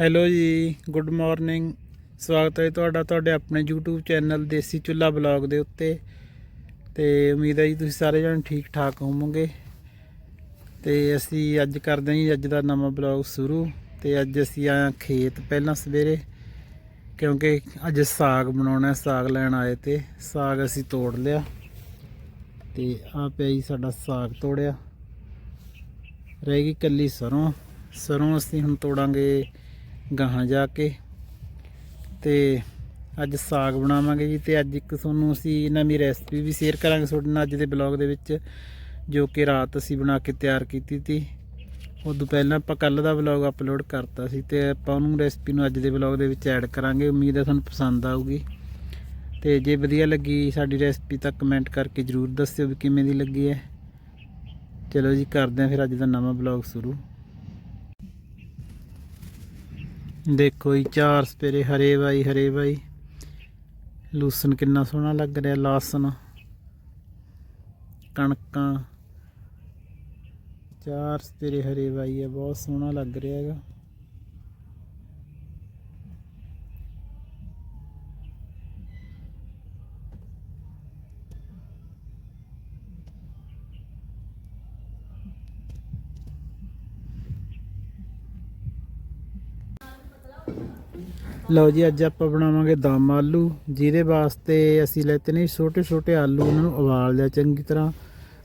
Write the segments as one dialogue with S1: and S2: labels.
S1: Hello ਜੀ, good morning. ਸਵਾਗਤ ਹੈ ਤੁਹਾਡਾ, ਤੁਹਾਡੇ ਆਪਣੇ YouTube ਚੈਨਲ ਦੇਸੀ ਚੁੱਲਾ ਬਲੌਗ ਦੇ ਉੱਤੇ। ਤੇ ਉਮੀਦ ਹੈ ਜੀ ਤੁਸੀਂ ਸਾਰੇ ਜਣ ਠੀਕ ਠਾਕ ਹੋਵੋਗੇ। ਤੇ ਅਸੀਂ ਅੱਜ ਕਰਦੇ ਹਾਂ ਜੀ, ਅੱਜ ਦਾ ਨਵਾਂ ਬਲੌਗ ਸ਼ੁਰੂ। ਤੇ ਅੱਜ ਅਸੀਂ ਆਇਆ ਖੇਤ ਪਹਿਲਾਂ ਸਵੇਰੇ, ਕਿਉਂਕਿ ਅੱਜ ਸਾਗ ਬਣਾਉਣਾ, ਸਾਗ ਲੈਣ ਆਏ ਤੇ ਸਾਗ ਅਸੀਂ ਤੋੜ ਲਿਆ। ਤੇ ਆ ਪਿਆ ਜੀ ਸਾਡਾ ਸਾਗ ਤੋੜਿਆ। ਰਹਿ ਗਈ ਕੱਲੀ ਸਰੋਂ। ਸਰੋਂ ਅਸੀਂ ਹੁਣ ਤੋੜਾਂਗੇ ਗਾਹਾਂ ਜਾ ਕੇ। ਤੇ ਅੱਜ ਸਾਗ ਬਣਾਵਾਂਗੇ ਜੀ ਤੇ ਅੱਜ ਇੱਕ ਤੁਹਾਨੂੰ ਅਸੀਂ ਨਵੀਂ ਰੈਸਪੀ ਵੀ ਸ਼ੇਅਰ ਕਰਾਂਗੇ ਤੁਹਾਡੇ ਨਾਲ ਅੱਜ ਦੇ ਬਲੌਗ ਦੇ ਵਿੱਚ, ਜੋ ਕਿ ਰਾਤ ਅਸੀਂ ਬਣਾ ਕੇ ਤਿਆਰ ਕੀਤੀ ਤੀ ਉਦੋਂ ਪਹਿਲਾਂ ਆਪਾਂ ਕੱਲ ਦਾ ਬਲੌਗ ਅਪਲੋਡ ਕਰਤਾ ਸੀ ਤੇ ਆਪਾਂ ਉਹਨੂੰ ਰੈਸਪੀ ਨੂੰ ਅੱਜ ਦੇ ਬਲੌਗ ਦੇ ਵਿੱਚ ਐਡ ਕਰਾਂਗੇ, ਉਮੀਦ ਹੈ ਤੁਹਾਨੂੰ ਪਸੰਦ ਆਊਗੀ। ਤੇ ਜੇ ਵਧੀਆ ਲੱਗੀ ਸਾਡੀ ਰੈਸਪੀ ਤਾਂ ਕਮੈਂਟ ਕਰਕੇ ਜਰੂਰ ਦੱਸਿਓ ਵੀ ਕਿਵੇਂ ਦੀ ਲੱਗੀ ਹੈ। ਚਲੋ ਜੀ, ਕਰਦੇ ਹਾਂ ਫਿਰ ਅੱਜ ਦਾ ਨਵਾਂ ਬਲੌਗ ਸ਼ੁਰੂ। ਦੇਖੋ ਜੀ, ਚਾਰ ਸਪੇਰੇ ਹਰੇ ਬਾਈ ਹਰੇ ਬਾਈ। ਲੂਸਨ ਕਿੰਨਾ ਸੋਹਣਾ ਲੱਗ ਰਿਹਾ ਲਾਸਨ ਕਣਕਾਂ। ਚਾਰ ਸਪੇਰੇ ਹਰੇ ਬਾਈ ਹੈ ਬਹੁਤ ਸੋਹਣਾ ਲੱਗ ਰਿਹਾ ਹੈਗਾ। ਲਓ ਜੀ, ਅੱਜ ਆਪਾਂ ਬਣਾਵਾਂਗੇ ਦਮ ਆਲੂ। ਜਿਹਦੇ ਵਾਸਤੇ ਅਸੀਂ ਲੈਤੇ ਨੇ ਛੋਟੇ ਛੋਟੇ ਆਲੂ ਉਹਨਾਂ ਨੂੰ ਉਬਾਲ ਲਿਆ ਚੰਗੀ ਤਰ੍ਹਾਂ।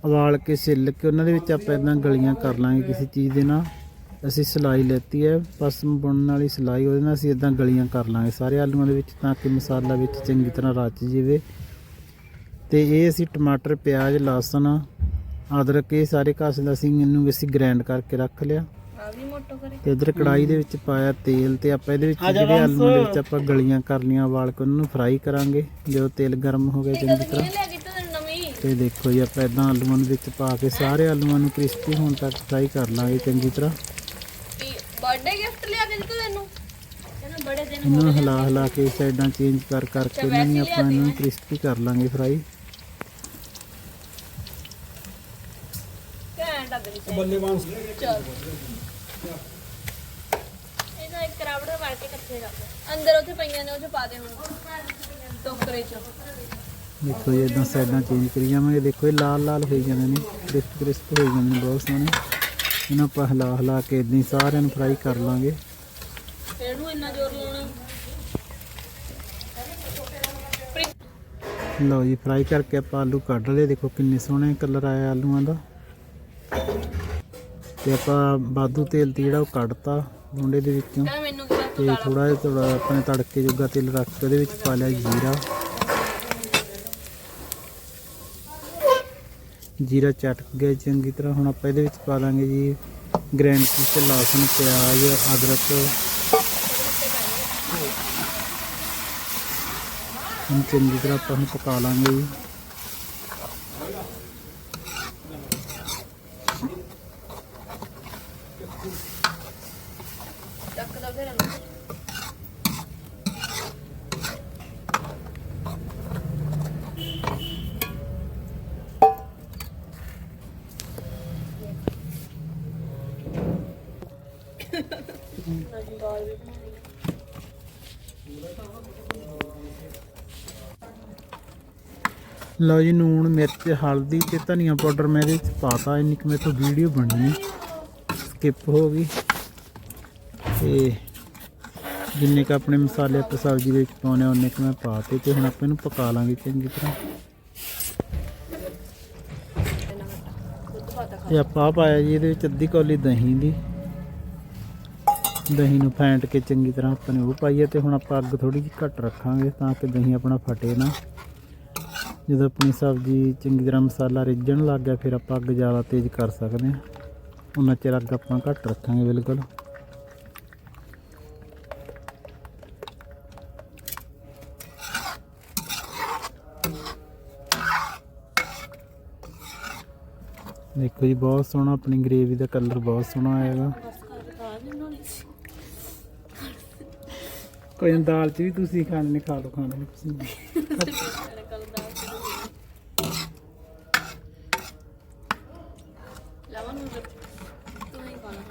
S1: ਉਬਾਲ ਕੇ ਸਿੱਲ ਕੇ ਉਹਨਾਂ ਦੇ ਵਿੱਚ ਆਪਾਂ ਇਦਾਂ ਗਲੀਆਂ ਕਰ ਲਾਂਗੇ ਕਿਸੇ ਚੀਜ਼ ਦੇ ਨਾਲ। ਅਸੀਂ ਸਲਾਈ ਲੈਤੀ ਹੈ ਪਸਮ ਬੁਣਨ ਵਾਲੀ ਸਲਾਈ, ਉਹਦੇ ਨਾਲ ਅਸੀਂ ਇਦਾਂ ਗਲੀਆਂ ਕਰ ਲਾਂਗੇ ਸਾਰੇ ਆਲੂਆਂ ਦੇ ਵਿੱਚ, ਤਾਂ ਕਿ ਮਸਾਲਾ ਵਿੱਚ ਚੰਗੀ ਤਰ੍ਹਾਂ ਰਚ ਜਾਵੇ। ਤੇ ਇਹ ਅਸੀਂ ਟਮਾਟਰ, ਪਿਆਜ਼, ਲਸਣ, ਅਦਰਕ, ਇਹ ਸਾਰੇ ਘਸ ਦਾ ਅਸੀਂ ਇਹਨੂੰ ਅਸੀਂ ਗ੍ਰਾਈਂਡ ਕਰਕੇ ਰੱਖ ਲਿਆ।
S2: ਮੋਟੋ ਕਰੇ।
S1: ਤੇ ਇਧਰ ਕੜਾਈ ਦੇ ਵਿੱਚ ਪਾਇਆ ਤੇਲ ਤੇ ਆਪਾਂ ਇਹਦੇ ਵਿੱਚ ਜਿਹੜੇ ਆਲੂਆਂ ਦੇ ਵਿੱਚ ਆਪਾਂ ਗਲੀਆਂ ਕਰ ਲੀਆਂ ਵਾਲ ਕੇ ਉਹਨਾਂ ਨੂੰ ਫਰਾਈ ਕਰਾਂਗੇ ਜਦੋਂ ਤੇਲ ਗਰਮ ਹੋ ਗਿਆ ਚੰਗੀ ਤਰ੍ਹਾਂ। ਤੇ ਦੇਖੋ ਜੀ ਆਪਾਂ ਇਦਾਂ ਆਲੂਆਂ ਨੂੰ ਵਿੱਚ ਪਾ ਕੇ ਸਾਰੇ ਆਲੂਆਂ ਨੂੰ ਕ੍ਰਿਸਪੀ ਹੋਣ ਤੱਕ ਫਰਾਈ ਕਰ ਲਾਂਗੇ ਚੰਗੀ ਤਰ੍ਹਾਂ।
S2: ਬਰਥਡੇ ਗਿਫਟ ਲਿਆ ਕੇ ਦਿੱਤਾ ਤੈਨੂੰ? ਕਹਿੰਦਾ ਬੜੇ ਦਿਨ
S1: ਇਹਨਾਂ ਨੂੰ ਹਿਲਾ ਹਿਲਾ ਕੇ ਸਾਈਡਾਂ ਚੇਂਜ ਕਰ ਕਰਕੇ ਇਹਨਾਂ ਨੂੰ ਆਪਾਂ ਇਹਨਾਂ ਕ੍ਰਿਸਪੀ ਕਰ ਲਾਂਗੇ ਫਰਾਈ
S2: ਬੱਲੇ ਬਾਂਸ। ਚਲ। ਇਹਦਾ ਇੱਕ ਰਾਵੜਾ ਮਾਰ ਕੇ ਇਕੱਠੇ ਰੱਖ ਅੰਦਰ ਉੱਥੇ ਪਈਆਂ ਨੇ ਉਹ ਚ ਪਾ ਦੇ ਹੁਣ ਟੋਕਰੇ ਚ।
S1: ਦੇਖੋ ਜੀ ਇਦਾਂ ਸਾਈਡਾਂ ਚੇਂਜ ਕਰੀ ਜਾਵਾਂਗੇ। ਦੇਖੋ ਇਹ ਲਾਲ ਲਾਲ ਹੋਈ ਜਾਂਦੇ ਨੇ ਕ੍ਰਿਸਪ ਕ੍ਰਿਸਪ ਹੋਈ ਜਾਂਦੇ ਨੇ ਬਹੁਤ ਸੋਹਣੇ। ਇਹਨਾਂ ਆਪਾਂ ਹਿਲਾ ਹਿਲਾ ਕੇ ਇਦਾਂ ਸਾਰਿਆਂ ਨੂੰ ਫਰਾਈ ਕਰ ਲਾਂਗੇ।
S2: ਫੇਰ ਨੂੰ ਇੰਨਾ ਜ਼ੋਰ ਲਾਉਣਾ।
S1: ਲਓ ਜੀ ਫਰਾਈ ਕਰਕੇ ਆਪਾਂ ਆਲੂ ਕੱਢ ਲਏ। ਦੇਖੋ ਕਿੰਨੇ ਸੋਹਣੇ ਕਲਰ ਆਇਆ ਆਲੂਆਂ ਦਾ। ਤੇ ਆਪਾਂ ਬਾਦੂ ਤੇਲ ਤੇ ਜਿਹੜਾ ਉਹ ਕੱਢਤਾ ਡੋਂਡੇ ਦੇ ਵਿੱਚੋਂ। ਤੇ ਥੋੜਾ ਜਿਹਾ ਥੋੜਾ ਆਪਣੇ ਤੜਕੇ ਜੋਗਾ ਤੇਲ ਰੱਖ ਕੇ ਉਹਦੇ ਵਿੱਚ ਪਾ ਲਿਆ ਜੀਰਾ। ਜੀਰਾ ਚਟਕ ਗਿਆ ਚੰਗੀ ਤਰ੍ਹਾਂ। ਹੁਣ ਆਪਾਂ ਇਹਦੇ ਵਿੱਚ ਪਾ ਲਾਂਗੇ ਜੀ ਗ੍ਰੈਂਡ ਕੀਤੇ ਲਸਣ ਪਿਆਜ਼ ਅਦਰਕ। ਹੁਣ ਚੰਗੀ ਤਰ੍ਹਾਂ ਆਪਾਂ ਹੁਣ ਪਕਾ ਲਾਂਗੇ ਜੀ। ਲਓ ਜੀ, ਨੂਣ, ਮਿਰਚ, ਹਲਦੀ ਤੇ ਧਨੀਆ ਪਾਊਡਰ ਮੈਂ ਇਹਦੇ ਵਿੱਚ ਪਾਤਾ। ਇੰਨੀ ਕੁ ਮੇਰੇ ਤੋਂ ਵੀਡੀਓ ਬਣੀ ਸਕਿਪ ਹੋ ਗਈ। ਤੇ ਜਿੰਨੇ ਕ ਆਪਣੇ ਮਸਾਲੇ ਆਪਾਂ ਸਬਜ਼ੀ ਦੇ ਵਿੱਚ ਪਾਉਣੇ ਆ, ਉਹਨੇ ਕੁ ਮੈਂ ਪਾਤੇ ਤੇ ਹੁਣ ਆਪਾਂ ਇਹਨੂੰ ਪਕਾ ਲਾਂਗੇ ਚੰਗੀ ਤਰ੍ਹਾਂ। ਇਹ ਆਪਾਂ ਆਹ ਪਾਇਆ ਜੀ, ਇਹਦੇ ਵਿੱਚ ਅੱਧੀ ਕੌਲੀ ਦਹੀਂ ਦੀ। ਦਹੀਂ ਨੂੰ ਫੈਂਟ ਕੇ ਚੰਗੀ ਤਰ੍ਹਾਂ ਆਪਾਂ ਨੇ ਉਹ ਪਾਈ ਤੇ ਹੁਣ ਆਪਾਂ ਅੱਗ ਥੋੜੀ ਜਿਹੀ ਘੱਟ ਰੱਖਾਂਗੇ ਤਾਂ ਕਿ ਦਹੀਂ ਆਪਣਾ ਫਟੇ ਨਾ। ਜਦੋਂ ਆਪਣੀ ਸਬਜ਼ੀ ਚੰਗੀ ਤਰ੍ਹਾਂ ਮਸਾਲਾ ਰਿੱਝਣ ਲੱਗ ਗਿਆ, ਫਿਰ ਆਪਾਂ ਅੱਗ ਜ਼ਿਆਦਾ ਤੇਜ਼ ਕਰ ਸਕਦੇ ਹਾਂ। ਉਹਨਾਂ ਚਿਰ ਅੱਗ ਆਪਾਂ ਘੱਟ ਰੱਖਾਂਗੇ ਬਿਲਕੁਲ। ਦੇਖੋ ਜੀ, ਬਹੁਤ ਸੋਹਣਾ ਆਪਣੀ ਗ੍ਰੇਵੀ ਦਾ ਕਲਰ ਬਹੁਤ ਸੋਹਣਾ ਆਏਗਾ ਕੋਈ ਨਾ ਦਾਲ ਚ ਵੀ ਤੁਸੀਂ ਖਾਣੇ ਨੇ ਖਾ ਲਓ ਖਾਣੇ ਨੇ ਤੁਸੀਂ।
S2: ਦਾ ਨੂੰ ਤੂੰ ਖਾਣਾ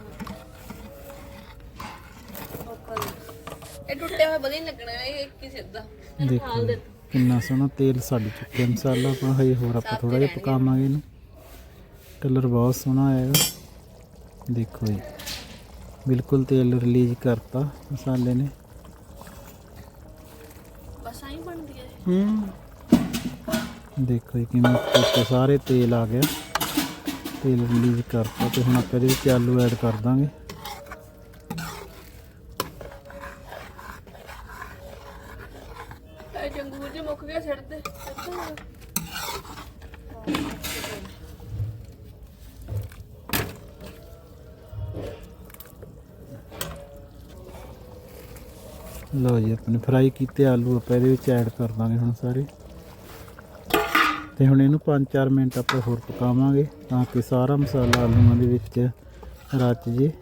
S2: ਇਹ ਟੁੱਟਿਆ ਹੋਇਆ ਵਧੀਆ ਲੱਗਣਾ ਇਹ ਹੀ ਸਿੱਧਾ
S1: ਦੇਖੋ ਜੀ, ਕਿੰਨਾ ਸੋਹਣਾ ਤੇਲ ਸੜ ਚੁੱਕਿਆ ਮਸਾਲਾ ਆਪਾਂ ਹਜੇ ਹੋਰ ਆਪਾਂ ਥੋੜਾ ਜਿਹਾ ਪਕਾਵਾਂਗੇ ਇਹਨੂੰ। ਕਲਰ ਬਹੁਤ ਸੋਹਣਾ ਆਏਗਾ ਦੇਖੋ ਜੀ। ਬਿਲਕੁਲ ਤੇਲ ਰਿਲੀਜ਼ ਕਰਤਾ ਮਸਾਲੇ ਨੇ।
S2: ਬਸ ਆਈ ਬਣਦੀ ਹੈ
S1: ਹੂੰ। ਦੇਖੋ ਜੀ ਕਿਵੇਂ ਉੱਤੇ ਸਾਰੇ ਤੇਲ ਆ ਗਿਆ। ਤੇਲ ਰਿਲੀਜ਼ ਕਰਤਾ ਤੇ ਹੁਣ ਆਪਾਂ ਇਹਦੇ ਵਿੱਚ ਆਲੂ ਐਡ ਕਰ ਦਾਂਗੇ। ਲਓ ਜੀ, ਆਪਣੇ ਫਰਾਈ ਕੀਤੇ ਆਲੂ ਆਪਾਂ ਇਹਦੇ ਵਿੱਚ ਐਡ ਕਰ ਦਾਂਗੇ ਹੁਣ ਸਾਰੇ। ਤੇ ਹੁਣ ਇਹਨੂੰ 5-4 ਮਿੰਟ ਆਪਾਂ ਹੋਰ ਪਕਾਵਾਂਗੇ ਤਾਂ ਕਿ ਸਾਰਾ ਮਸਾਲਾ ਆਲੂਆਂ ਦੇ ਵਿੱਚ ਰਚ ਜੇ।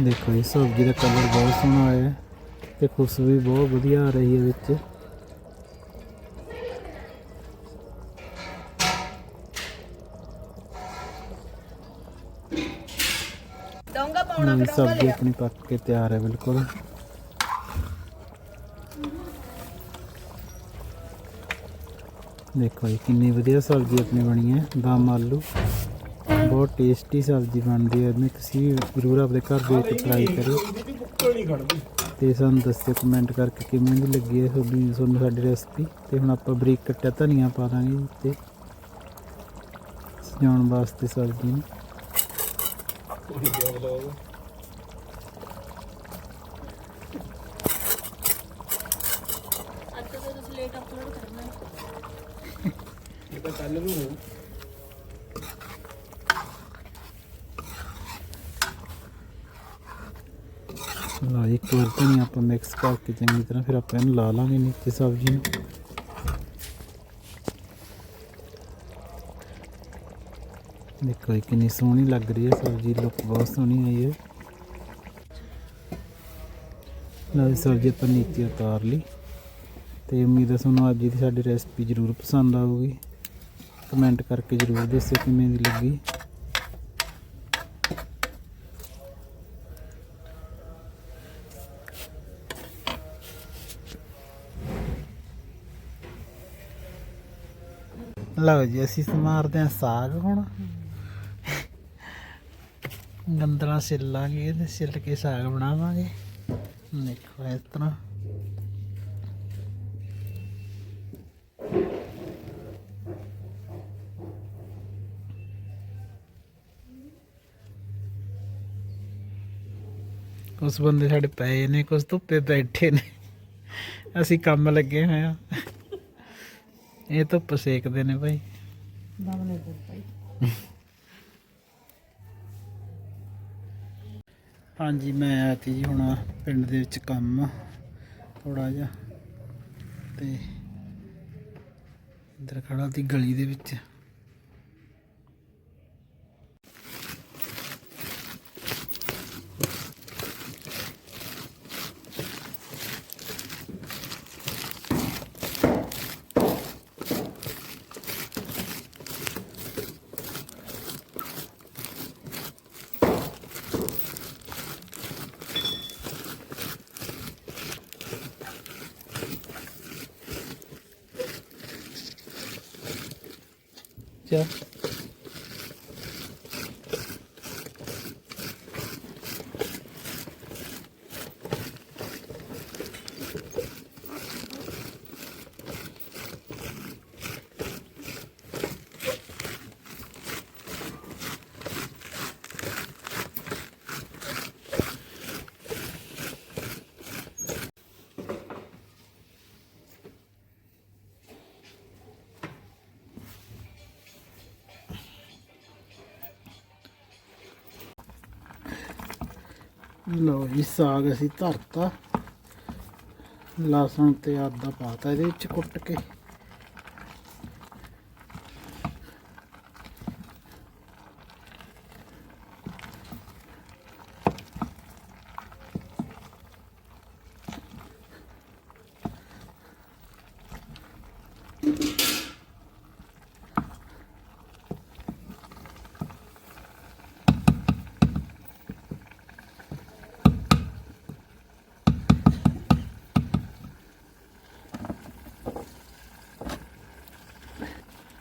S1: ਦੇਖੋ ਇਹ ਸਬਜ਼ੀ ਦਾ ਕਲਰ ਬਹੁਤ ਸੋਹਣਾ ਆਇਆ ਤੇ ਖੁਸ਼ਬੂ ਵੀ ਬਹੁਤ ਵਧੀਆ ਆ ਰਹੀ ਹੈ ਵਿੱਚ।
S2: ਡੋਂਗਾ ਪਾਉਣਾ ਡੋਂਗਾ
S1: ਸਬਜ਼ੀ ਆਪਣੀ ਪੱਕ ਕੇ ਤਿਆਰ ਹੈ ਬਿਲਕੁਲ। ਦੇਖੋ ਜੀ ਕਿੰਨੀ ਵਧੀਆ ਸਬਜ਼ੀ ਆਪਣੀ ਬਣੀ ਹੈ ਦਮ ਆਲੂ। ਬਹੁਤ ਟੇਸਟੀ ਸਬਜ਼ੀ ਬਣਦੀ ਹੈ। ਕਿਸੇ ਵੀ ਜ਼ਰੂਰ ਆਪਣੇ ਘਰ ਦੇ ਵਿੱਚ ਟਰਾਈ ਕਰਿਓ। ਤੇ ਸਾਨੂੰ ਦੱਸਿਓ ਕਮੈਂਟ ਕਰਕੇ ਕਿਵੇਂ ਦੀ ਲੱਗੀ ਹੈ ਤੁਹਾਡੀ ਤੁਹਾਨੂੰ ਸਾਡੀ ਰੈਸਪੀ ਤੇ ਹੁਣ ਆਪਾਂ ਬਰੀਕ ਕੱਟਿਆ ਧਨੀਆ ਪਾ ਦਾਂਗੇ ਤੇ ਸਜਾਉਣ ਵਾਸਤੇ ਸਬਜ਼ੀ ਨੂੰ।
S2: ਅੱਜ ਤਾਂ ਤੁਸੀਂ ਲੇਟ ਅਪਲੋਡ ਕਰਨਾ ਹੈ।
S1: ਲਓ ਜੀ ਇੱਕ ਵਾਰ ਧਨੀਆ ਆਪਾਂ ਮਿਕਸ ਕਰਕੇ ਚੰਗੀ ਤਰ੍ਹਾਂ ਫਿਰ ਆਪਾਂ ਇਹਨੂੰ ਲਾ ਲਾਂਗੇ ਨੀਚੇ ਸਬਜ਼ੀ ਨੂੰ। ਦੇਖੋ ਜੀ ਕਿੰਨੀ ਸੋਹਣੀ ਲੱਗ ਰਹੀ ਹੈ ਸਬਜ਼ੀ ਲੁੱਕ ਬਹੁਤ ਸੋਹਣੀ ਆਈ ਹੈ। ਲਓ ਜੀ, ਸਬਜ਼ੀ ਆਪਾਂ ਨੀਚੇ ਉਤਾਰ ਲਈ। ਤੇ ਉਮੀਦ ਹੈ ਤੁਹਾਨੂੰ ਅੱਜ ਦੀ ਸਾਡੀ ਰੈਸਪੀ ਜ਼ਰੂਰ ਪਸੰਦ ਆਊਗੀ। ਕਮੈਂਟ ਕਰਕੇ ਜ਼ਰੂਰ ਦੱਸਿਓ ਕਿਵੇਂ ਦੀ ਲੱਗੀ। ਲਓ ਜੀ, ਅਸੀਂ ਸਮਾਰਦੇ ਹਾਂ ਸਾਗ ਹੁਣ। ਗੰਦਲਾ ਛਿੱਲਾਂਗੇ ਤੇ ਛਿੱਲ ਕੇ ਸਾਗ ਬਣਾਵਾਂਗੇ। ਦੇਖੋ ਇਸ ਤਰ੍ਹਾਂ। ਕੁਛ ਬੰਦੇ ਸਾਡੇ ਪਏ ਨੇ, ਕੁਛ ਧੁੱਪੇ ਬੈਠੇ ਨੇ। ਅਸੀਂ ਕੰਮ ਲੱਗੇ ਹੋਏ ਆ ਇਹ ਧੁੱਪ ਸੇਕਦੇ ਨੇ ਭਾਈ। ਹਾਂਜੀ ਮੈਂ ਤੀ ਜੀ ਹੁਣ ਪਿੰਡ ਦੇ ਵਿੱਚ ਕੰਮ ਥੋੜਾ ਜਿਹਾ। ਤੇ ਇੱਧਰ ਖੜਾ ਤੀ ਗਲੀ ਦੇ ਵਿੱਚ। ਚਾ ਲਓ ਜੀ ਸਾਗ ਅਸੀਂ ਧਰਤਾ। ਲਸਣ ਤੇ ਆਦਾ ਪਾਤਾ ਇਹਦੇ ਵਿੱਚ ਕੁੱਟ ਕੇ।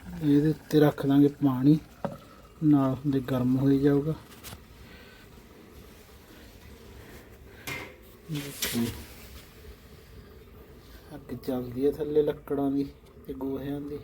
S1: ਇਹਦੇ ਉੱਤੇ ਰੱਖ ਦਾਂਗੇ ਪਾਣੀ। ਨਾਲ ਹੁੰਦੇ ਗਰਮ ਹੋਈ ਜਾਊਗਾ। ਦੇਖੋ ਅੱਗ ਚੱਲਦੀ ਹੈ ਥੱਲੇ ਲੱਕੜਾਂ ਦੀ ਤੇ ਗੋਹਿਆਂ ਦੀ।